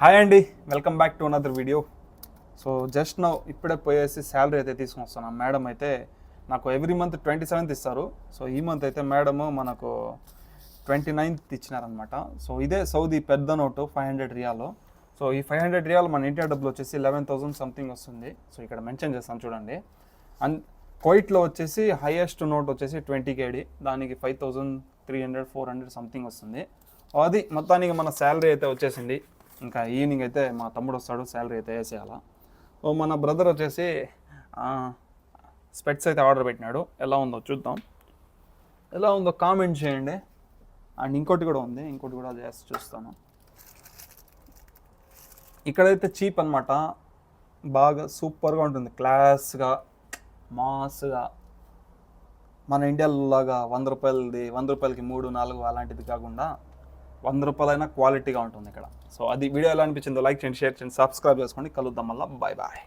Hi అండి welcome back to another video so just నా ఇప్పుడే పోయేసి శాలరీ అయితే తీసుకొని వస్తున్నాను మేడం అయితే నాకు ఎవ్రీ మంత్ ట్వంటీ సెవెంత్ ఇస్తారు. సో ఈ మంత్ అయితే మేడము మనకు ట్వంటీ నైన్త్ ఇచ్చినారనమాట సో ఇదే సౌదీ పెద్ద note five hundred riyal. So ఈ ఫైవ్ హండ్రెడ్ రియాల్ మన ఇండియా డబ్బులు వచ్చేసి లెవెన్ థౌసండ్ సంథింగ్ వస్తుంది. సో ఇక్కడ మెన్షన్ చేస్తాను చూడండి. అండ్ కోయిట్లో వచ్చేసి హైయెస్ట్ నోట్ వచ్చేసి ట్వంటీ కేడి దానికి five thousand three hundred four hundred something వస్తుంది. అది మొత్తానికి మన శాలరీ అయితే వచ్చేసింది. ఇంకా ఈవినింగ్ అయితే మా తమ్ముడు వస్తాడు శాలరీ అయితే వేసేయాల. ఓ మన బ్రదర్ వచ్చేసి స్పెట్స్ అయితే ఆర్డర్ పెట్టినాడు. ఎలా ఉందో చూద్దాం. ఎలా ఉందో కామెంట్ చేయండి. అండ్ ఇంకోటి కూడా ఉంది ఇంకోటి కూడా చేసి చూస్తాను. ఇక్కడైతే చీప్ అనమాట బాగా సూపర్గా ఉంటుంది క్లాస్గా మాస్గా మన ఇండియాలో లాగా వంద రూపాయలది వంద రూపాయలకి మూడు నాలుగు అలాంటిది కాకుండా వంద రూపాయలైనా క్వాలిటీగా ఉంటుంది ఇక్కడ. సో అది వీడియో ఎలా అనిపించిందో లైక్ చేయండి షేర్ చేయండి సబ్స్క్రైబ్ చేసుకోండి. కలుద్దాం మళ్ళీ. Bye bye